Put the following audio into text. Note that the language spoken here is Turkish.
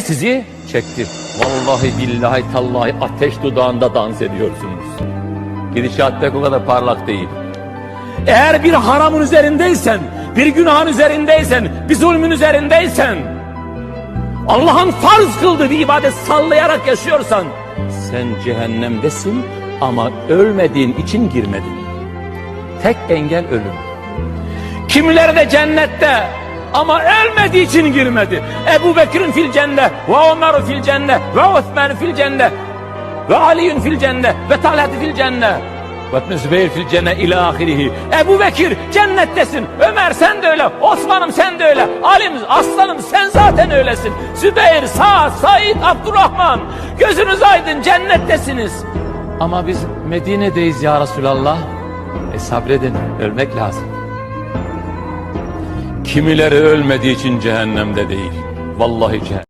sizi çekti. Vallahi billahi tallahi ateş dudağında dans ediyorsunuz. Gidişat pek o kadar parlak değil. Eğer bir haramın üzerindeysen, bir günahın üzerindeysen, bir zulmün üzerindeysen, Allah'ın farz kıldığı bir ibadet sallayarak yaşıyorsan, sen cehennemdesin ama ölmediğin için girmedin. Tek engel ölüm. Kimileri de cennette ama ölmediği için girmedi. Ebu Bekir'in fil cennet ve Ömer'in fil cennet ve Osman fil cennet ve Ali'nin fil cennet ve Talhat fil cennet ve İbn Zübeyir fil cennet ila ahirihi. Ebu Bekir cennettesin. Ömer sen de öyle. Osman'ım sen de öyle. Ali'm aslanım sen zaten öylesin. Zübeyir, Sa'd, Said, Abdurrahman. Gözünüz aydın cennettesiniz. Ama biz Medine'deyiz ya Resulallah. E sabredin ölmek lazım. Kimileri ölmediği için cehennemde değil. Vallahi cehennem.